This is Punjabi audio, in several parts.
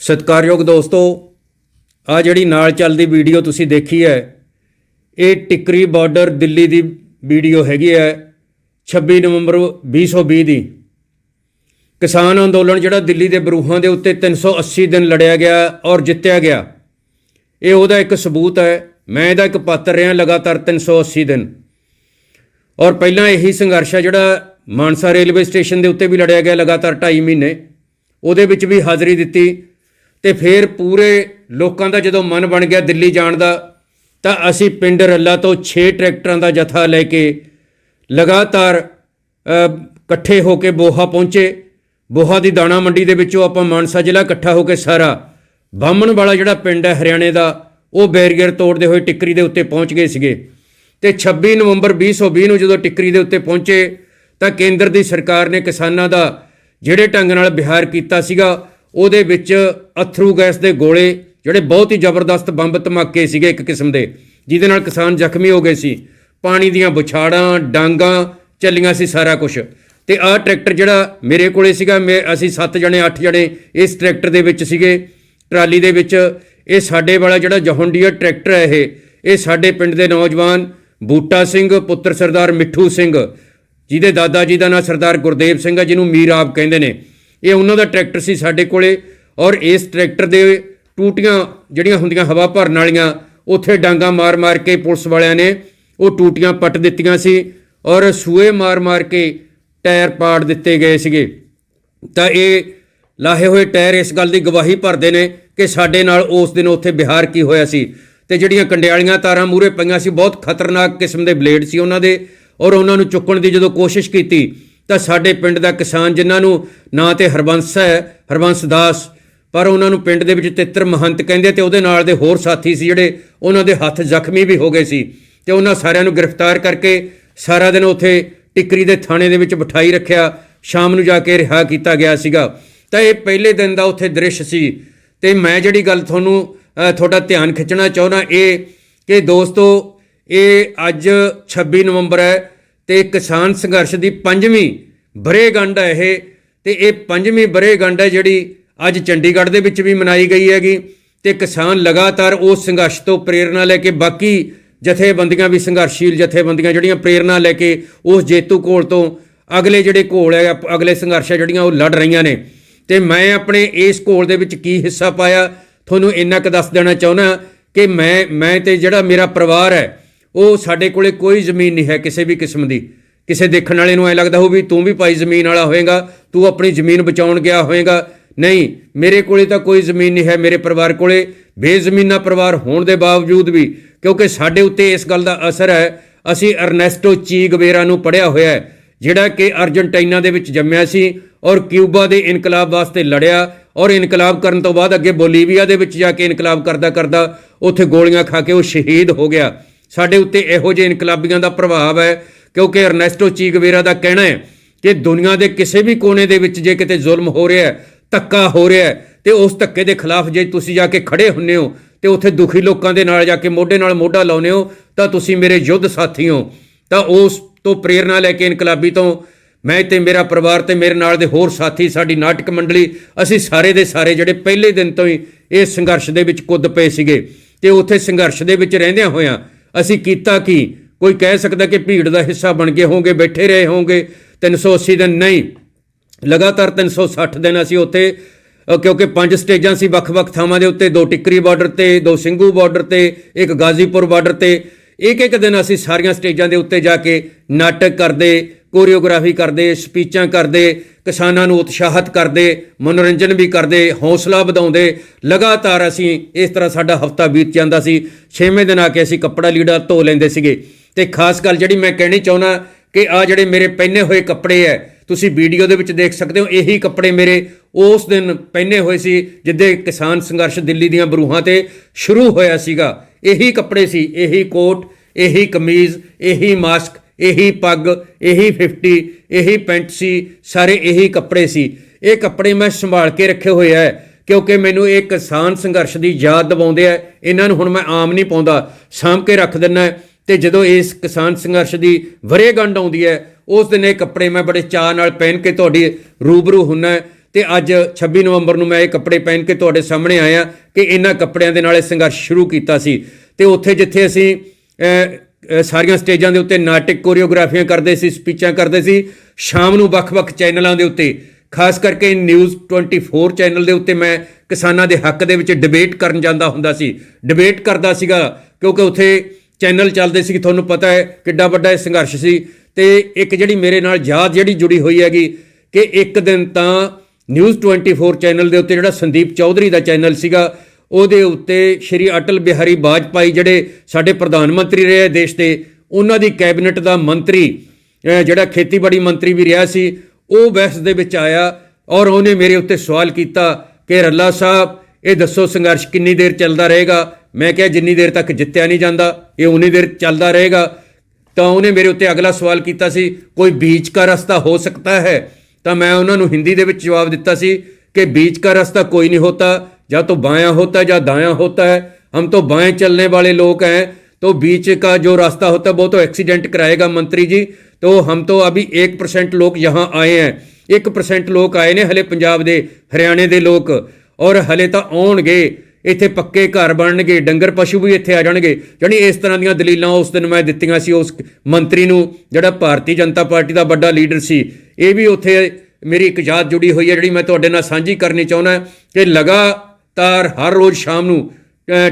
ਸਤਿਕਾਰਯੋਗ ਦੋਸਤੋ ਆ ਜਿਹੜੀ ਨਾਲ ਚੱਲਦੀ ਵੀਡੀਓ ਤੁਸੀਂ ਦੇਖੀ ਹੈ, ਇਹ ਟਿਕਰੀ ਬਾਰਡਰ ਦਿੱਲੀ ਦੀ ਵੀਡੀਓ ਹੈਗੀ ਹੈ 26 ਨਵੰਬਰ 2020 ਦੀ। ਕਿਸਾਨ ਅੰਦੋਲਨ ਜਿਹੜਾ ਦਿੱਲੀ ਦੇ ਬਰੂਹਾਂ ਦੇ ਉੱਤੇ 380 ਦਿਨ ਲੜਿਆ ਗਿਆ ਔਰ ਜਿੱਤਿਆ ਗਿਆ, ਇਹ ਉਹਦਾ ਇੱਕ ਸਬੂਤ ਹੈ, ਮੈਂ ਇਹਦਾ ਇੱਕ ਪਾਤਰ ਰਿਹਾ ਲਗਾਤਾਰ 380 ਦਿਨ। ਔਰ ਪਹਿਲਾਂ ਇਹੀ ਸੰਘਰਸ਼ ਹੈ ਜਿਹੜਾ ਮਾਨਸਾ ਰੇਲਵੇ ਸਟੇਸ਼ਨ ਦੇ ਉੱਤੇ ਵੀ ਲੜਿਆ ਗਿਆ ਲਗਾਤਾਰ 2.5 ਮਹੀਨੇ, ਉਹਦੇ ਵਿੱਚ ਵੀ ਹਾਜ਼ਰੀ ਦਿੱਤੀ ਤੇ ਫਿਰ ਪੂਰੇ ਲੋਕਾਂ ਦਾ ਜਦੋਂ ਮਨ ਬਣ ਗਿਆ ਦਿੱਲੀ ਜਾਣ ਦਾ, ਤਾਂ ਅਸੀਂ ਪਿੰਡ ਰੱਲਾ ਤੋਂ 6 ਟਰੈਕਟਰਾਂ ਦਾ ਜਥਾ ਲੈ ਕੇ ਲਗਾਤਾਰ ਇਕੱਠੇ ਹੋ ਕੇ ਬੋਹਾ ਪਹੁੰਚੇ। ਬੋਹਾ ਦੀ ਦਾਣਾ ਮੰਡੀ ਦੇ ਵਿੱਚੋਂ ਆਪਾਂ ਮਾਨਸਾ ਜ਼ਿਲ੍ਹਾ ਇਕੱਠਾ ਹੋ ਕੇ ਸਾਰਾ ਬਾਹਮਣ ਵਾਲਾ ਜਿਹੜਾ ਪਿੰਡ ਹੈ ਹਰਿਆਣੇ ਦਾ, ਉਹ ਬੈਰੀਅਰ ਤੋੜਦੇ ਹੋਏ ਟਿੱਕਰੀ ਦੇ ਉੱਤੇ ਪਹੁੰਚ ਗਏ ਸੀਗੇ। ਤੇ 26 ਨਵੰਬਰ 2020 ਨੂੰ ਜਦੋਂ ਟਿੱਕਰੀ ਦੇ ਉੱਤੇ ਪਹੁੰਚੇ, ਤਾਂ ਕੇਂਦਰ ਦੀ ਸਰਕਾਰ ਨੇ ਕਿਸਾਨਾਂ ਦਾ ਜਿਹੜੇ ਢੰਗ ਨਾਲ ਬਿਹਾਰ ਕੀਤਾ ਸੀਗਾ ਉਹਦੇ ਵਿੱਚ ਅਥਰੂ ਗੈਸ ਦੇ ਗੋਲੇ ਜਿਹੜੇ ਬਹੁਤ ਹੀ ਜ਼ਬਰਦਸਤ ਬੰਬ ਧਮਾਕੇ ਸੀਗੇ ਇੱਕ ਕਿਸਮ ਦੇ, ਜਿਹਦੇ ਨਾਲ ਕਿਸਾਨ ਜ਼ਖਮੀ ਹੋ ਗਏ ਸੀ। ਪਾਣੀ ਦੀਆਂ ਬੁਛਾੜਾਂ ਡਾਂਗਾਂ ਚੱਲੀਆਂ ਸੀ ਸਾਰਾ ਕੁਝ ਤੇ ਆਹ ਟਰੈਕਟਰ ਜਿਹੜਾ ਮੇਰੇ ਕੋਲੇ ਸੀਗਾ, ਮੈਂ, ਅਸੀਂ 7 ਜਣੇ 8 ਜਣੇ ਇਸ ਟਰੈਕਟਰ ਦੇ ਵਿੱਚ ਸੀਗੇ। ਟਰਾਲੀ ਦੇ ਵਿੱਚ ਇਹ ਸਾਡੇ ਵਾਲਾ ਜਿਹੜਾ ਜਹੌਂਡੀਅਰ ਟਰੈਕਟਰ ਹੈ ਇਹ ਇਹ ਸਾਡੇ ਪਿੰਡ ਦੇ ਨੌਜਵਾਨ ਬੂਟਾ ਸਿੰਘ, ਪੁੱਤਰ ਸਰਦਾਰ ਮਿੱਠੂ ਸਿੰਘ, ਜਿਹਦੇ ਦਾਦਾ ਜੀ ਦਾ ਨਾਂ ਸਰਦਾਰ ਗੁਰਦੇਵ ਸਿੰਘ ਹੈ ਜਿਹਨੂੰ ਮੀਰ ਆਪ ਕਹਿੰਦੇ ਨੇ। ਇਹ ਉਹਨਾਂ ਦਾ ਟਰੈਕਟਰ ਸੀ ਸਾਡੇ ਕੋਲੇ ਔਰ ਇਸ ਟਰੈਕਟਰ ਦੇ ਟੂਟੀਆਂ ਜਿਹੜੀਆਂ ਹੁੰਦੀਆਂ ਹਵਾ ਭਰਨ ਵਾਲੀਆਂ, ਉੱਥੇ ਡਾਂਗਾ ਮਾਰ-ਮਾਰ ਕੇ ਪੁਲਿਸ ਵਾਲਿਆਂ ਨੇ ਉਹ ਟੂਟੀਆਂ ਪੱਟ ਦਿੱਤੀਆਂ ਸੀ ਔਰ ਸੂਏ ਮਾਰ-ਮਾਰ ਕੇ ਟਾਇਰ ਪਾੜ ਦਿੱਤੇ ਗਏ ਸੀਗੇ। ਤਾਂ ਇਹ ਲਾਹੇ ਹੋਏ ਟਾਇਰ ਇਸ ਗੱਲ ਦੀ ਗਵਾਹੀ ਭਰਦੇ ਨੇ ਕਿ ਸਾਡੇ ਨਾਲ ਉਸ ਦਿਨ ਉੱਥੇ ਬਿਹਾਰ ਕੀ ਹੋਇਆ ਸੀ। ਤੇ ਜਿਹੜੀਆਂ ਕੰਡਿਆਲੀਆਂ ਤਾਰਾਂ ਮੂਰੇ ਪਈਆਂ ਸੀ, ਬਹੁਤ ਖਤਰਨਾਕ ਕਿਸਮ ਦੇ ਬਲੇਡ ਸੀ ਉਹਨਾਂ ਦੇ ਔਰ ਉਹਨਾਂ ਨੂੰ ਚੁੱਕਣ ਦੀ ਜਦੋਂ ਕੋਸ਼ਿਸ਼ ਕੀਤੀ ਤਾਂ ਸਾਡੇ ਪਿੰਡ ਦਾ ਕਿਸਾਨ ਜਿਨ੍ਹਾਂ ਨੂੰ ਨਾਂ ਤੇ ਹਰਬੰਸ ਹੈ, ਹਰਬੰਸ ਦਾਸ, ਪਰ ਉਹਨਾਂ ਨੂੰ ਪਿੰਡ ਦੇ ਵਿੱਚ ਤਿੱਤਰ ਮਹੰਤ ਕਹਿੰਦੇ ਤੇ ਉਹਦੇ ਨਾਲ ਦੇ ਹੋਰ ਸਾਥੀ ਸੀ ਜਿਹੜੇ ਉਹਨਾਂ ਦੇ ਹੱਥ ਜ਼ਖਮੀ ਵੀ ਹੋ ਗਏ ਸੀ ਤੇ ਉਹਨਾਂ ਸਾਰਿਆਂ ਨੂੰ ਗ੍ਰਿਫਤਾਰ ਕਰਕੇ ਸਾਰਾ ਦਿਨ ਉੱਥੇ ਟਿੱਕਰੀ ਦੇ ਥਾਣੇ ਦੇ ਵਿੱਚ ਬਿਠਾਈ ਰੱਖਿਆ, ਸ਼ਾਮ ਨੂੰ ਜਾ ਕੇ ਰਿਹਾ ਕੀਤਾ ਗਿਆ ਸੀਗਾ। ਤਾਂ ਇਹ ਪਹਿਲੇ ਦਿਨ ਦਾ ਉੱਥੇ ਦ੍ਰਿਸ਼ ਸੀ ਤੇ ਮੈਂ ਜਿਹੜੀ ਗੱਲ ਤੁਹਾਨੂੰ ਤੁਹਾਡਾ ਧਿਆਨ ਖਿੱਚਣਾ ਚਾਹੁੰਦਾ ਇਹ ਕਿ ਦੋਸਤੋ, ਇਹ ਅੱਜ 26 ਨਵੰਬਰ ਹੈ ਤੇ ਕਿਸਾਨ ਸੰਘਰਸ਼ ਦੀ ਪੰਜਵੀਂ ਬਰੇਗੰਢ ਹੈ ਇਹ, ਤੇ ਇਹ ਪੰਜਵੀਂ ਬਰੇਗੰਢ ਹੈ ਜਿਹੜੀ ਅੱਜ ਚੰਡੀਗੜ੍ਹ ਦੇ ਵਿੱਚ ਵੀ ਮਨਾਈ ਗਈ ਹੈਗੀ। ਤੇ ਕਿਸਾਨ ਲਗਾਤਾਰ ਉਸ ਸੰਘਰਸ਼ ਤੋਂ ਪ੍ਰੇਰਣਾ ਲੈ ਕੇ ਬਾਕੀ ਜਥੇਬੰਦੀਆਂ ਵੀ ਸੰਘਰਸ਼ੀਲ ਜਥੇਬੰਦੀਆਂ ਜਿਹੜੀਆਂ ਪ੍ਰੇਰਣਾ ਲੈ ਕੇ ਉਸ ਜੇਤੂ ਘੋਲ ਤੋਂ ਅਗਲੇ ਜਿਹੜੇ ਘੋਲ ਹੈ ਅਗਲੇ ਸੰਘਰਸ਼ ਹੈ ਜਿਹੜੀਆਂ ਉਹ ਲੜ ਰਹੀਆਂ ਨੇ। ਤੇ ਮੈਂ ਆਪਣੇ ਇਸ ਘੋਲ ਦੇ ਵਿੱਚ ਕੀ ਹਿੱਸਾ ਪਾਇਆ, ਤੁਹਾਨੂੰ ਇੰਨਾ ਕੁ ਦੱਸ ਦੇਣਾ ਚਾਹੁੰਦਾ ਕਿ ਮੈਂ ਮੈਂ ਤੇ ਜਿਹੜਾ ਮੇਰਾ ਪਰਿਵਾਰ ਹੈ ਉਹ ਸਾਡੇ ਕੋਲੇ ਕੋਈ ਜ਼ਮੀਨ ਨਹੀਂ ਹੈ ਕਿਸੇ ਵੀ ਕਿਸਮ ਦੀ। ਕਿਸੇ ਦੇਖਣ ਵਾਲੇ ਨੂੰ ਐ ਲੱਗਦਾ ਹੋ ਵੀ ਤੂੰ ਵੀ ਭਾਈ ਜ਼ਮੀਨ ਵਾਲਾ ਹੋਏਗਾ, ਤੂੰ ਆਪਣੀ ਜ਼ਮੀਨ ਬਚਾਉਣ ਗਿਆ ਹੋਏਗਾ। ਨਹੀਂ, ਮੇਰੇ ਕੋਲੇ ਤਾਂ ਕੋਈ ਜ਼ਮੀਨ ਨਹੀਂ ਹੈ ਮੇਰੇ ਪਰਿਵਾਰ ਕੋਲੇ। ਬੇਜ਼ਮੀਨਾ ਪਰਿਵਾਰ ਹੋਣ ਦੇ ਬਾਵਜੂਦ ਵੀ, ਕਿਉਂਕਿ ਸਾਡੇ ਉੱਤੇ ਇਸ ਗੱਲ ਦਾ ਅਸਰ ਹੈ, ਅਸੀਂ ਅਰਨੈਸਟੋ ਚੀ ਗਵੇਰਾ ਨੂੰ ਪੜਿਆ ਹੋਇਆ ਹੈ, ਜਿਹੜਾ ਕਿ ਅਰਜਨਟਾਈਨਾ ਦੇ ਵਿੱਚ ਜੰਮਿਆ ਸੀ ਔਰ ਕਿਊਬਾ ਦੇ ਇਨਕਲਾਬ ਵਾਸਤੇ ਲੜਿਆ ਔਰ ਇਨਕਲਾਬ ਕਰਨ ਤੋਂ ਬਾਅਦ ਅੱਗੇ ਬੋਲੀਵੀਆ ਦੇ ਵਿੱਚ ਜਾ ਕੇ ਇਨਕਲਾਬ ਕਰਦਾ ਕਰਦਾ ਉੱਥੇ ਗੋਲੀਆਂ ਖਾ ਕੇ ਉਹ ਸ਼ਹੀਦ ਹੋ ਗਿਆ। ਸਾਡੇ ਉੱਤੇ ਇਹੋ ਜਿਹੇ ਇਨਕਲਾਬੀਆਂ ਦਾ ਪ੍ਰਭਾਵ ਹੈ, ਕਿਉਂਕਿ ਅਰਨੈਸਟੋ ਚੀਗਵੇਰਾ ਦਾ ਕਹਿਣਾ ਹੈ ਕਿ ਦੁਨੀਆ ਦੇ ਕਿਸੇ ਵੀ ਕੋਨੇ ਦੇ ਵਿੱਚ ਜੇ ਕਿਤੇ ਜ਼ੁਲਮ ਹੋ ਰਿਹਾ ਹੈ, ਧੱਕਾ ਹੋ ਰਿਹਾ ਹੈ, ਤੇ ਉਸ ਧੱਕੇ ਦੇ ਖਿਲਾਫ ਜੇ ਤੁਸੀਂ ਜਾ ਕੇ ਖੜੇ ਹੁੰਨੇ ਹੋ ਤੇ ਉੱਥੇ ਦੁਖੀ ਲੋਕਾਂ ਦੇ ਨਾਲ ਜਾ ਕੇ ਮੋਢੇ ਨਾਲ ਮੋਢਾ ਲਾਉਨੇ ਹੋ, ਤਾਂ ਤੁਸੀਂ ਮੇਰੇ ਯੁੱਧ ਸਾਥੀ ਹੋ। ਤਾਂ ਉਸ ਤੋਂ ਪ੍ਰੇਰਣਾ ਲੈ ਕੇ ਇਨਕਲਾਬੀ ਤੋਂ ਮੈਂ ਤੇ ਮੇਰਾ ਪਰਿਵਾਰ ਤੇ ਮੇਰੇ ਨਾਲ ਦੇ ਹੋਰ ਸਾਥੀ, ਸਾਡੀ ਨਾਟਕ ਮੰਡਲੀ, ਅਸੀਂ ਸਾਰੇ ਦੇ ਸਾਰੇ ਜਿਹੜੇ ਪਹਿਲੇ ਦਿਨ ਤੋਂ ਹੀ ਇਸ ਸੰਘਰਸ਼ ਦੇ ਵਿੱਚ ਕੁੱਦ ਪਏ ਸੀਗੇ ਤੇ ਉੱਥੇ ਸੰਘਰਸ਼ ਦੇ ਵਿੱਚ ਰਹਿੰਦਿਆਂ ਹੋਇਆਂ ਅਸੀਂ ਕੀਤਾ ਕੀ? ਕੋਈ ਕਹਿ ਸਕਦਾ ਕਿ ਭੀੜ ਦਾ ਹਿੱਸਾ ਬਣ ਗਏ ਹੋਗੇ ਬੈਠੇ ਰਹੇ ਹੋਵੋਗੇ? 380 ਦਿਨ ਨਹੀਂ। ਲਗਾਤਾਰ 360 ਦਿਨ ਅਸੀਂ ਉੱਥੇ ਕਿਉਂਕਿ ਪੰਜ ਸਟੇਜਾਂ ਸੀ ਵੱਖ-ਵੱਖ ਥਾਵਾਂ ਦੇ ਉੱਤੇ, ਦੋ ਟਿੱਕਰੀ ਬਾਰਡਰ ਤੇ, ਦੋ ਸਿੰਘੂ ਬਾਰਡਰ ਤੇ, ਇੱਕ ਗਾਜ਼ੀਪੁਰ ਬਾਰਡਰ ਤੇ। ਇੱਕ ਇੱਕ ਦਿਨ ਅਸੀਂ ਸਾਰੀਆਂ ਸਟੇਜਾਂ ਦੇ ਉੱਤੇ ਜਾ ਕੇ ਨਾਟਕ ਕਰਦੇ, ਕੋਰੀਓਗ੍ਰਾਫੀ ਕਰਦੇ, ਸਪੀਚਾਂ ਕਰਦੇ ਕਿਸਾਨਾਂ ਨੂੰ ਉਤਸ਼ਾਹਿਤ ਕਰਦੇ, ਮਨੋਰੰਜਨ ਵੀ ਕਰਦੇ, ਹੌਸਲਾ ਵਧਾਉਂਦੇ, ਲਗਾਤਾਰ ਅਸੀਂ ਇਸ ਤਰ੍ਹਾਂ ਸਾਡਾ ਹਫਤਾ ਬੀਤ ਜਾਂਦਾ ਸੀ। ਛੇਵੇਂ ਦਿਨ ਆ ਕੇ ਅਸੀਂ ਕੱਪੜਾ ਲੀੜਾ ਧੋ ਲੈਂਦੇ ਸੀਗੇ। ਤੇ ਖਾਸ ਗੱਲ ਜਿਹੜੀ ਮੈਂ ਕਹਿਣੀ ਚਾਹੁੰਦਾ ਕਿ ਆ ਜਿਹੜੇ ਮੇਰੇ ਪਹਿਨੇ ਹੋਏ ਕੱਪੜੇ ਐ, ਤੁਸੀਂ ਵੀਡੀਓ ਦੇ ਵਿੱਚ ਦੇਖ ਸਕਦੇ ਹੋ, ਇਹੀ ਕੱਪੜੇ ਮੇਰੇ ਉਸ ਦਿਨ ਪਹਿਨੇ ਹੋਏ ਸੀ, ਜਿੱਦੇ ਕਿਸਾਨ ਸੰਘਰਸ਼ ਦਿੱਲੀ ਦੀਆਂ ਬਰੂਹਾਂ ਤੇ ਸ਼ੁਰੂ ਹੋਇਆ ਸੀਗਾ। ਇਹੀ ਕੱਪੜੇ ਸੀ, ਇਹੀ ਕੋਟ, ਇਹੀ ਕਮੀਜ਼, ਇਹੀ ਮਾਸਕ ਇਹੀ ਪੱਗ, ਇਹੀ 50 ਇਹੀ ਪੈਂਟ ਸੀ, ਸਾਰੇ ਇਹੀ ਕੱਪੜੇ ਸੀ। ਇਹ ਕੱਪੜੇ ਮੈਂ ਸੰਭਾਲ ਕੇ ਰੱਖੇ ਹੋਏ ਐ, ਕਿਉਂਕਿ ਮੈਨੂੰ ਇਹ ਕਿਸਾਨ ਸੰਘਰਸ਼ ਦੀ ਯਾਦ ਦਿਵਾਉਂਦੇ ਆ ਇਹਨਾਂ ਨੂੰ ਹੁਣ ਮੈਂ ਆਮ ਨਹੀਂ ਪਾਉਂਦਾ, ਸਾਂਭ ਕੇ ਰੱਖ ਦਿੰਨਾ ਤੇ ਜਦੋਂ ਇਸ ਕਿਸਾਨ ਸੰਘਰਸ਼ ਦੀ ਵਰੇਗੰਢ ਆਉਂਦੀ ਹੈ ਉਸ ਦਿਨ ਇਹ ਕੱਪੜੇ ਮੈਂ ਬੜੇ ਚਾਅ ਨਾਲ ਪਹਿਨ ਕੇ ਤੁਹਾਡੀ ਰੂਬਰੂ ਹੁੰਨਾ ਤੇ ਅੱਜ 26 ਨਵੰਬਰ ਨੂੰ ਮੈਂ ਇਹ ਕੱਪੜੇ ਪਹਿਨ ਕੇ ਤੁਹਾਡੇ ਸਾਹਮਣੇ ਆਇਆ ਕਿ ਇਹਨਾਂ ਕੱਪੜਿਆਂ ਦੇ ਨਾਲ ਇਹ ਸੰਘਰਸ਼ ਸ਼ੁਰੂ ਕੀਤਾ ਸੀ। ਤੇ ਉੱਥੇ ਜਿੱਥੇ ਅਸੀਂ ਸਾਰੀਆਂ ਸਟੇਜਾਂ ਦੇ ਉੱਤੇ ਨਾਟਕ ਕੋਰੀਓਗ੍ਰਾਫੀਆਂ ਕਰਦੇ ਸੀ, ਸਪੀਚਾਂ ਕਰਦੇ ਸੀ। ਸ਼ਾਮ ਨੂੰ ਵੱਖ-ਵੱਖ ਚੈਨਲਾਂ ਦੇ ਉੱਤੇ, ਖਾਸ ਕਰਕੇ ਨਿਊਜ਼ 24 ਚੈਨਲ ਦੇ ਉੱਤੇ ਮੈਂ ਕਿਸਾਨਾਂ ਦੇ ਹੱਕ ਦੇ ਵਿੱਚ ਡਿਬੇਟ ਕਰਨ ਜਾਂਦਾ ਹੁੰਦਾ ਸੀ। ਡਿਬੇਟ ਕਰਦਾ ਸੀਗਾ ਕਿਉਂਕਿ ਉੱਥੇ ਚੈਨਲ ਚੱਲਦੇ ਸੀ ਤੁਹਾਨੂੰ ਪਤਾ ਹੈ ਕਿੱਡਾ ਵੱਡਾ ਇਹ ਸੰਘਰਸ਼ ਸੀ। ਤੇ ਇੱਕ ਜਿਹੜੀ ਮੇਰੇ ਨਾਲ ਯਾਦ ਜਿਹੜੀ ਜੁੜੀ ਹੋਈ ਹੈਗੀ ਕਿ ਇੱਕ ਦਿਨ ਤਾਂ ਨਿਊਜ਼ 24 ਚੈਨਲ ਦੇ ਉੱਤੇ ਜਿਹੜਾ ਸੰਦੀਪ ਚੌਧਰੀ ਦਾ ਚੈਨਲ ਸੀਗਾ ਉਹਦੇ ਉੱਤੇ ਸ਼੍ਰੀ ਅਟਲ ਬਿਹਾਰੀ ਬਾਜਪਾਈ ਜਿਹੜੇ ਸਾਡੇ ਪ੍ਰਧਾਨ ਮੰਤਰੀ ਰਹੇ ਦੇਸ਼ ਦੇ, ਉਹਨਾਂ ਦੀ ਕੈਬਨਿਟ ਦਾ ਮੰਤਰੀ ਜਿਹੜਾ ਖੇਤੀਬਾੜੀ ਮੰਤਰੀ ਵੀ ਰਿਹਾ ਸੀ, ਉਹ ਬਹਿਸ ਦੇ ਵਿੱਚ ਆਇਆ ਔਰ ਉਹਨੇ ਮੇਰੇ ਉੱਤੇ ਸਵਾਲ ਕੀਤਾ ਕਿ ਰੱਲਾ ਸਾਹਿਬ, ਇਹ ਦੱਸੋ ਸੰਘਰਸ਼ ਕਿੰਨੀ ਦੇਰ ਚੱਲਦਾ ਰਹੇਗਾ? ਮੈਂ ਕਿਹਾ ਜਿੰਨੀ ਦੇਰ ਤੱਕ ਜਿੱਤਿਆ ਨਹੀਂ ਜਾਂਦਾ, ਇਹ ਉਨੀ ਦੇਰ ਚੱਲਦਾ ਰਹੇਗਾ। ਤਾਂ ਉਹਨੇ ਮੇਰੇ ਉੱਤੇ ਅਗਲਾ ਸਵਾਲ ਕੀਤਾ ਸੀ, ਕੋਈ ਬੀਚ ਦਾ ਰਸਤਾ ਹੋ ਸਕਦਾ ਹੈ? ਤਾਂ ਮੈਂ ਉਹਨਾਂ ਨੂੰ ਹਿੰਦੀ ਦੇ ਵਿੱਚ ਜਵਾਬ ਦਿੱਤਾ ਸੀ ਕਿ ਬੀਚ ਦਾ ਰਸਤਾ ਕੋਈ ਨਹੀਂ ਹੋਤਾ या तो बायां होता है या दायां होता है हम तो बाएं चलने वाले लोग हैं तो बीच का जो रास्ता होता है वो तो एक्सीडेंट कराएगा मंत्री जी तो हम तो अभी एक परसेंट लोग यहाँ आए हैं ਇੱਕ ਪਰਸੈਂਟ ਲੋਕ ਆਏ ਨੇ ਹਲੇ ਪੰਜਾਬ ਦੇ ਹਰਿਆਣੇ ਦੇ ਲੋਕ ਔਰ ਹਲੇ ਤਾਂ ਆਉਣਗੇ ਇੱਥੇ ਪੱਕੇ ਘਰ ਬਣਨਗੇ ਡੰਗਰ ਪਸ਼ੂ ਵੀ ਇੱਥੇ ਆ ਜਾਣਗੇ ਜਾਣੀ ਇਸ ਤਰ੍ਹਾਂ ਦੀਆਂ ਦਲੀਲਾਂ ਉਸ ਦਿਨ ਮੈਂ ਦਿੱਤੀਆਂ ਸੀ ਉਸ ਮੰਤਰੀ ਨੂੰ ਜਿਹੜਾ ਭਾਰਤੀ ਜਨਤਾ ਪਾਰਟੀ ਦਾ ਵੱਡਾ ਲੀਡਰ ਸੀ ਇਹ ਵੀ ਉੱਥੇ ਮੇਰੀ ਇੱਕ ਯਾਦ ਜੁੜੀ ਹੋਈ ਹੈ ਜਿਹੜੀ ਮੈਂ ਤੁਹਾਡੇ ਨਾਲ ਸਾਂਝੀ ਕਰਨੀ ਚਾਹੁੰਦਾ ਕਿ ਲਗਾਤਾਰ ਹਰ ਰੋਜ਼ ਸ਼ਾਮ ਨੂੰ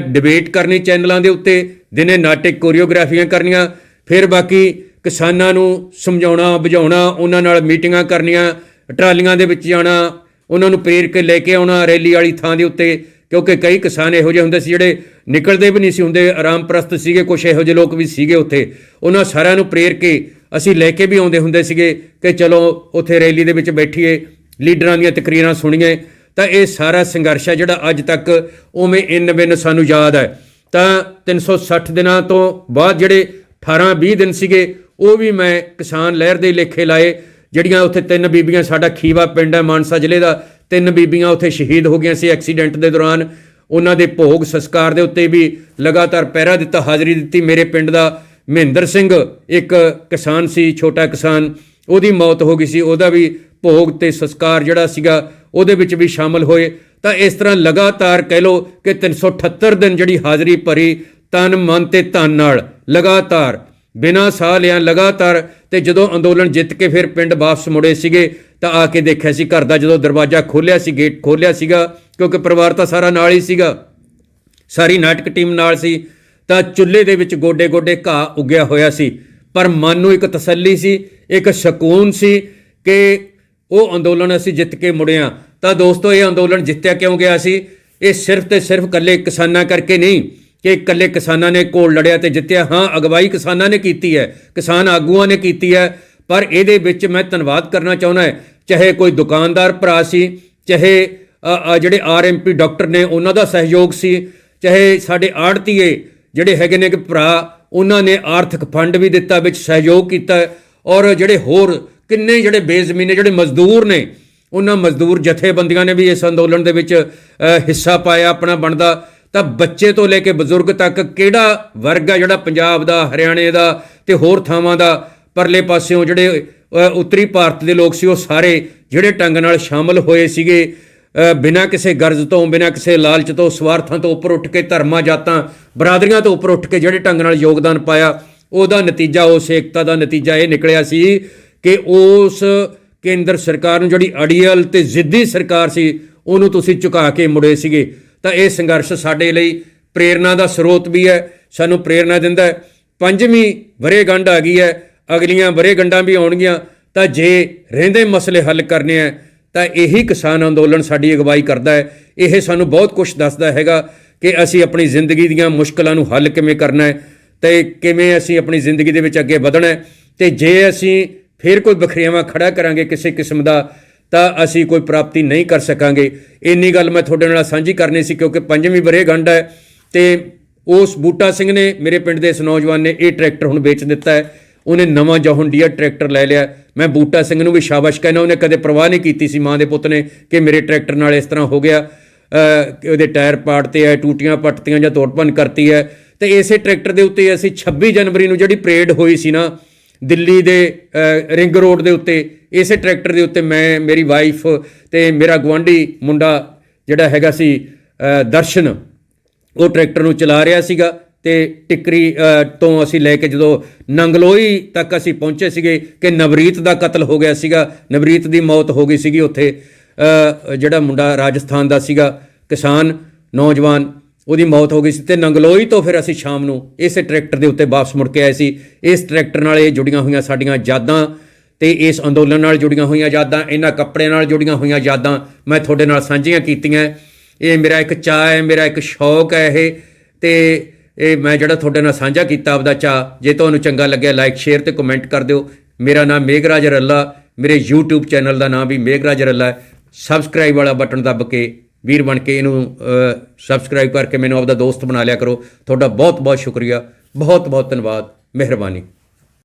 ਡਿਬੇਟ ਕਰਨੀ ਚੈਨਲਾਂ ਦੇ ਉੱਤੇ, ਦਿਨੇ ਨਾਟਕ ਕੋਰੀਓਗ੍ਰਾਫੀਆਂ ਕਰਨੀਆਂ, ਫਿਰ ਬਾਕੀ ਕਿਸਾਨਾਂ ਨੂੰ ਸਮਝਾਉਣਾ, ਬੁਝਾਉਣਾ, ਉਹਨਾਂ ਨਾਲ ਮੀਟਿੰਗਾਂ ਕਰਨੀਆਂ, ਟਰਾਲੀਆਂ ਦੇ ਵਿੱਚ ਜਾਣਾ, ਉਹਨਾਂ ਨੂੰ ਪ੍ਰੇਰ ਕੇ ਲੈ ਕੇ ਆਉਣਾ, ਰੈਲੀ ਵਾਲੀ ਥਾਂ ਦੇ ਉੱਤੇ, ਕਿਉਂਕਿ ਕਈ ਕਿਸਾਨ ਇਹੋ ਜਿਹੇ ਹੁੰਦੇ ਸੀ ਜਿਹੜੇ ਨਿਕਲਦੇ ਵੀ ਨਹੀਂ ਸੀ ਹੁੰਦੇ ਆਰਾਮ ਪ੍ਰਸਤ ਸੀਗੇ ਕੁਝ ਇਹੋ ਜਿਹੇ ਲੋਕ ਵੀ ਸੀਗੇ ਉੱਥੇ। ਉਹਨਾਂ ਸਾਰਿਆਂ ਨੂੰ ਪ੍ਰੇਰ ਕੇ ਅਸੀਂ ਲੈ ਕੇ ਵੀ ਆਉਂਦੇ ਹੁੰਦੇ ਸੀਗੇ ਕਿ ਚਲੋ, ਉੱਥੇ ਰੈਲੀ ਦੇ ਵਿੱਚ ਬੈਠੀਏ, ਲੀਡਰਾਂ ਦੀਆਂ ਤਕਰੀਰਾਂ ਸੁਣੀਏ ਤਾਂ ਇਹ ਸਾਰਾ ਸੰਘਰਸ਼ ਹੈ ਜਿਹੜਾ ਅੱਜ ਤੱਕ ਉਵੇਂ ਇਨ ਬਿਨ ਸਾਨੂੰ ਯਾਦ ਹੈ। ਤਾਂ 360 ਦਿਨਾਂ ਤੋਂ ਬਾਅਦ ਜਿਹੜੇ 18 20 ਦਿਨ ਸੀਗੇ, ਉਹ ਵੀ ਮੈਂ ਕਿਸਾਨ ਲਹਿਰ ਦੇ ਲੇਖੇ ਲਾਏ, ਜਿਹੜੀਆਂ ਉੱਥੇ ਤਿੰਨ ਬੀਬੀਆਂ, ਸਾਡਾ ਖੀਵਾ ਪਿੰਡ ਹੈ, ਮਾਨਸਾ ਜ਼ਿਲ੍ਹੇ ਦਾ, ਤਿੰਨ ਬੀਬੀਆਂ ਉੱਥੇ ਸ਼ਹੀਦ ਹੋ ਗਈਆਂ ਸੀ ਐਕਸੀਡੈਂਟ ਦੇ ਦੌਰਾਨ। ਉਹਨਾਂ ਦੇ ਭੋਗ ਸੰਸਕਾਰ ਦੇ ਉੱਤੇ ਵੀ ਲਗਾਤਾਰ ਪਹਿਰਾ ਦਿੱਤਾ, ਹਾਜ਼ਰੀ ਦਿੱਤੀ। ਮੇਰੇ ਪਿੰਡ ਦਾ ਮਹਿੰਦਰ ਸਿੰਘ, ਇੱਕ ਕਿਸਾਨ ਸੀ, ਛੋਟਾ ਕਿਸਾਨ, ਉਹਦੀ ਮੌਤ ਹੋ ਗਈ ਸੀ। ਉਹਦਾ ਵੀ ਭੋਗ ਤੇ ਸੰਸਕਾਰ ਜਿਹੜਾ ਸੀਗਾ, ਉਹਦੇ ਵਿੱਚ ਵੀ ਸ਼ਾਮਲ ਹੋਏ। ਤਾਂ ਇਸ ਤਰ੍ਹਾਂ ਲਗਾਤਾਰ ਕਹਿ ਲੋ ਕਿ 378 ਦਿਨ ਜਿਹੜੀ ਹਾਜ਼ਰੀ ਭਰੀ ਤਨ ਮਨ ਤੇ ਧਨ ਨਾਲ, ਲਗਾਤਾਰ, ਬਿਨਾਂ ਸਾਹ ਲਿਆ, ਲਗਾਤਾਰ। ਤੇ ਜਦੋਂ ਅੰਦੋਲਨ ਜਿੱਤ ਕੇ ਫਿਰ ਪਿੰਡ ਵਾਪਸ ਮੁੜੇ ਸੀਗੇ, ਤਾਂ ਆ ਕੇ ਦੇਖਿਆ ਸੀ ਘਰ ਦਾ ਜਦੋਂ ਦਰਵਾਜ਼ਾ ਖੋਲ੍ਹਿਆ ਸੀ, ਗੇਟ ਖੋਲ੍ਹਿਆ ਸੀਗਾ, ਕਿਉਂਕਿ ਪਰਿਵਾਰ ਤਾਂ ਸਾਰਾ ਨਾਲ ਹੀ ਸੀਗਾ। ਸਾਰੀ ਨਾਟਕ ਟੀਮ ਨਾਲ ਸੀ। ਤਾਂ ਚੁੱਲ੍ਹੇ ਦੇ ਵਿੱਚ ਗੋਡੇ-ਗੋਡੇ ਘਾਹ ਉੱਗਿਆ ਹੋਇਆ ਸੀ। ਪਰ ਮਨ ਨੂੰ ਇੱਕ ਤਸੱਲੀ ਸੀ, ਇੱਕ ਸਕੂਨ ਸੀ ਕਿ ਉਹ ਅੰਦੋਲਨ ਅਸੀਂ ਜਿੱਤ ਕੇ ਮੁੜਿਆ ਤਾਂ ਦੋਸਤੋ ਇਹ ਅੰਦੋਲਨ ਜਿੱਤਿਆ ਕਿਉਂ ਗਿਆ ਸੀ? ਇਹ ਸਿਰਫ ਤੇ ਸਿਰਫ ਇਕੱਲੇ ਕਿਸਾਨਾਂ ਕਰਕੇ ਨਹੀਂ ਕਿ ਇਕੱਲੇ ਕਿਸਾਨਾਂ ਨੇ ਕੋਲ ਲੜਿਆ ਤੇ ਜਿੱਤਿਆ। ਹਾਂ ਅਗਵਾਈ ਕਿਸਾਨਾਂ ਨੇ ਕੀਤੀ ਹੈ ਕਿਸਾਨ ਆਗੂਆਂ ਨੇ ਕੀਤੀ ਹੈ ਪਰ ਇਹਦੇ ਵਿੱਚ ਮੈਂ ਧੰਨਵਾਦ ਕਰਨਾ ਚਾਹੁੰਦਾ ਹੈ। ਚਾਹੇ ਕੋਈ ਦੁਕਾਨਦਾਰ ਭਰਾ ਸੀ ਚਾਹੇ ਅ, ਅ, ਜਿਹੜੇ ਆਰਐਮਪੀ ਡਾਕਟਰ ਨੇ ਉਹਨਾਂ ਦਾ ਸਹਿਯੋਗ ਸੀ ਚਾਹੇ ਸਾਡੇ ਆੜਤੀਏ ਜਿਹੜੇ ਹੈਗੇ ਨੇ ਕਿ ਭਰਾ ਉਹਨਾਂ ਨੇ ਆਰਥਿਕ ਫੰਡ ਵੀ ਦਿੱਤਾ ਵਿੱਚ ਸਹਿਯੋਗ ਕੀਤਾ ਔਰ ਜਿਹੜੇ ਹੋਰ ਕਿੰਨੇ ਜਿਹੜੇ ਬੇਜ਼ਮੀਨੇ, ਜਿਹੜੇ ਮਜ਼ਦੂਰ ਨੇ, ਉਹਨਾਂ ਮਜ਼ਦੂਰ ਜਥੇਬੰਦੀਆਂ ਨੇ ਵੀ ਇਸ ਅੰਦੋਲਨ ਦੇ ਵਿੱਚ ਹਿੱਸਾ ਪਾਇਆ, ਆਪਣਾ ਬਣਦਾ। ਤਾਂ ਬੱਚੇ ਤੋਂ ਲੈ ਕੇ ਬਜ਼ੁਰਗ ਤੱਕ ਕਿਹੜਾ ਵਰਗ ਆ ਜਿਹੜਾ ਪੰਜਾਬ ਦਾ, ਹਰਿਆਣੇ ਦਾ ਤੇ ਹੋਰ ਥਾਵਾਂ ਦਾ, ਪਰਲੇ ਪਾਸਿਓਂ ਜਿਹੜੇ ਉੱਤਰੀ ਭਾਰਤ ਦੇ ਲੋਕ ਸੀ, ਉਹ ਸਾਰੇ ਜਿਹੜੇ ਢੰਗ ਨਾਲ ਸ਼ਾਮਲ ਹੋਏ ਸੀਗੇ ਬਿਨਾਂ ਕਿਸੇ ਗਰਜ਼ ਤੋਂ, ਬਿਨਾਂ ਕਿਸੇ ਲਾਲਚ ਤੋਂ, ਸਵਾਰਥਾਂ ਤੋਂ ਉੱਪਰ ਉੱਠ ਕੇ, ਧਰਮਾਂ, ਜਾਤਾਂ, ਬਰਾਦਰੀਆਂ ਤੋਂ ਉੱਪਰ ਉੱਠ ਕੇ ਜਿਹੜੇ ਢੰਗ ਨਾਲ ਯੋਗਦਾਨ ਪਾਇਆ, ਉਹਦਾ ਨਤੀਜਾ, ਉਸ ਏਕਤਾ ਦਾ ਨਤੀਜਾ ਇਹ ਨਿਕਲਿਆ ਸੀ ਕਿ ਉਸ ਕੇਂਦਰ ਸਰਕਾਰ ਨੂੰ ਜਿਹੜੀ ਅੜੀਅਲ ਤੇ ਜ਼ਿੱਦੀ ਸਰਕਾਰ ਸੀ, ਉਹਨੂੰ ਤੁਸੀਂ ਝੁਕਾ ਕੇ ਮੁੜੇ ਸੀਗੇ। ਤਾਂ ਇਹ ਸੰਘਰਸ਼ ਸਾਡੇ ਲਈ ਪ੍ਰੇਰਣਾ ਦਾ ਸਰੋਤ ਵੀ ਹੈ, ਸਾਨੂੰ ਪ੍ਰੇਰਣਾ ਦਿੰਦਾ ਹੈ। ਪੰਜਵੀਂ ਵਰੇਗੰਢ ਆ ਗਈ ਹੈ, ਅਗਲੀਆਂ ਵਰੇਗੰਢਾਂ ਵੀ ਆਉਣਗੀਆਂ। ਤਾਂ ਜੇ ਰਹਿੰਦੇ ਮਸਲੇ ਹੱਲ ਕਰਨੇ ਆ ਤਾਂ ਇਹੀ ਕਿਸਾਨ ਅੰਦੋਲਨ ਸਾਡੀ ਅਗਵਾਈ ਕਰਦਾ ਹੈ। ਇਹ ਸਾਨੂੰ ਬਹੁਤ ਕੁਝ ਦੱਸਦਾ ਹੈਗਾ ਕਿ ਅਸੀਂ ਆਪਣੀ ਜ਼ਿੰਦਗੀ ਦੀਆਂ ਮੁਸ਼ਕਲਾਂ ਨੂੰ ਹੱਲ ਕਿਵੇਂ ਕਰਨਾ ਹੈ ਤੇ ਕਿਵੇਂ ਅਸੀਂ ਆਪਣੀ ਜ਼ਿੰਦਗੀ ਦੇ ਵਿੱਚ ਅੱਗੇ ਵਧਣਾ ਹੈ। ਤੇ ਜੇ ਅਸੀਂ ਫਿਰ ਕੋਈ ਬਖਰੇਵਾ ਖੜਾ ਕਰਾਂਗੇ ਕਿਸੇ ਕਿਸਮ ਦਾ, ਤਾਂ ਅਸੀਂ ਕੋਈ ਪ੍ਰਾਪਤੀ ਨਹੀਂ ਕਰ ਸਕਾਂਗੇ। ਇੰਨੀ ਗੱਲ ਮੈਂ ਤੁਹਾਡੇ ਨਾਲ ਸਾਂਝੀ ਕਰਨੀ ਸੀ ਕਿਉਂਕਿ ਪੰਜਵੀਂ ਵਰੇਗੰਢ ਹੈ ਤੇ ਉਸ ਬੂਟਾ ਸਿੰਘ ਨੇ ਮੇਰੇ ਪਿੰਡ ਦੇ ਇਸ ਨੌਜਵਾਨ ਨੇ ਇਹ ਟਰੈਕਟਰ ਹੁਣ ਵੇਚ ਦਿੱਤਾ ਹੈ। ਉਹਨੇ ਨਵਾਂ ਜੌਹਨ ਡੀਅਰ ਟਰੈਕਟਰ ਲੈ ਲਿਆ। ਮੈਂ ਬੂਟਾ ਸਿੰਘ ਨੂੰ ਵੀ ਸ਼ਾਬਾਸ਼ ਕਹਿੰਦਾ, ਉਹਨੇ ਕਦੇ ਪਰਵਾਹ ਨਹੀਂ ਕੀਤੀ ਸੀ ਮਾਂ ਦੇ ਪੁੱਤ ਨੇ ਕਿ ਮੇਰੇ ਟਰੈਕਟਰ ਨਾਲ ਇਸ ਤਰ੍ਹਾਂ ਹੋ ਗਿਆ। ਕਿ ਉਹਦੇ ਟਾਇਰ ਪਾੜਤੇ ਆ ਟੂਟੀਆਂ ਪੱਟਤੀਆਂ ਜਾਂ ਤੋੜਪਨ ਕਰਤੀ ਹੈ। ਤੇ ਇਸੇ ਟਰੈਕਟਰ ਦੇ ਉੱਤੇ ਅਸੀਂ 26 ਜਨਵਰੀ ਨੂੰ ਜਿਹੜੀ ਪਰੇਡ ਹੋਈ ਸੀ ਨਾ ਦਿੱਲੀ ਦੇ ਰਿੰਗ ਰੋਡ ਦੇ ਉੱਤੇ, ਇਸੇ ਟਰੈਕਟਰ ਦੇ ਉੱਤੇ ਮੈਂ, ਮੇਰੀ ਵਾਈਫ ਤੇ ਮੇਰਾ ਗਵਾਂਢੀ ਮੁੰਡਾ ਜਿਹੜਾ ਹੈਗਾ ਸੀ ਦਰਸ਼ਨ, ਉਹ ਟਰੈਕਟਰ ਨੂੰ ਚਲਾ ਰਿਹਾ ਸੀਗਾ ਤੇ ਟਿਕਰੀ ਤੋਂ ਅਸੀਂ ਲੈ ਕੇ ਜਦੋਂ ਨੰਗਲੋਈ ਤੱਕ ਅਸੀਂ ਪਹੁੰਚੇ ਸੀਗੇ ਕਿ ਨਵਰੀਤ ਦਾ ਕਤਲ ਹੋ ਗਿਆ ਸੀਗਾ, ਨਵਰੀਤ ਦੀ ਮੌਤ ਹੋ ਗਈ ਸੀਗੀ ਉੱਥੇ ਜਿਹੜਾ ਮੁੰਡਾ ਰਾਜਸਥਾਨ ਦਾ ਸੀਗਾ, ਕਿਸਾਨ, ਨੌਜਵਾਨ ਉਹਦੀ ਮੌਤ ਹੋ ਗਈ ਸੀ ਤੇ ਨੰਗਲੋਈ ਤੋਂ ਫਿਰ ਅਸੀਂ ਸ਼ਾਮ ਨੂੰ ਇਸੇ ਟਰੈਕਟਰ ਦੇ ਉੱਤੇ ਵਾਪਸ ਮੁੜ ਕੇ ਆਏ ਸੀ। ਇਸ ਟਰੈਕਟਰ ਨਾਲ ਇਹ ਜੁੜੀਆਂ ਹੋਈਆਂ ਸਾਡੀਆਂ ਯਾਦਾਂ ਤੇ ਇਸ ਅੰਦੋਲਨ ਨਾਲ ਜੁੜੀਆਂ ਹੋਈਆਂ ਯਾਦਾਂ, ਇਹਨਾਂ ਕੱਪੜਿਆਂ ਨਾਲ ਜੁੜੀਆਂ ਹੋਈਆਂ ਯਾਦਾਂ ਮੈਂ ਤੁਹਾਡੇ ਨਾਲ ਸਾਂਝੀਆਂ ਕੀਤੀਆਂ। ਇਹ ਮੇਰਾ ਇੱਕ ਚਾਅ ਹੈ, ਮੇਰਾ ਇੱਕ ਸ਼ੌਕ ਹੈ ਇਹ ਤੇ ਇਹ ਮੈਂ ਜਿਹੜਾ ਤੁਹਾਡੇ ਨਾਲ ਸਾਂਝਾ ਕੀਤਾ ਆਪਦਾ ਚਾਅ, ਜੇ ਤੁਹਾਨੂੰ ਚੰਗਾ ਲੱਗਿਆ ਲਾਈਕ ਸ਼ੇਅਰ ਤੇ ਕਮੈਂਟ ਕਰ ਦਿਓ। ਮੇਰਾ ਨਾਮ ਮੇਘਰਾਜ ਰੱਲਾ, ਮੇਰੇ YouTube ਚੈਨਲ ਦਾ ਨਾਮ ਵੀ ਮੇਘਰਾਜ ਰੱਲਾ ਹੈ। ਸਬਸਕ੍ਰਾਈਬ ਵਾਲਾ ਬਟਨ ਦੱਬ ਕੇ ਵੀਰ ਬਣ ਕੇ ਇਹਨੂੰ ਸਬਸਕ੍ਰਾਈਬ ਕਰਕੇ ਮੈਨੂੰ ਆਪਦਾ ਦੋਸਤ ਬਣਾ ਲਿਆ ਕਰੋ। ਤੁਹਾਡਾ ਬਹੁਤ ਬਹੁਤ ਸ਼ੁਕਰੀਆ। ਬਹੁਤ ਬਹੁਤ ਧੰਨਵਾਦ। ਮਿਹਰਬਾਨੀ।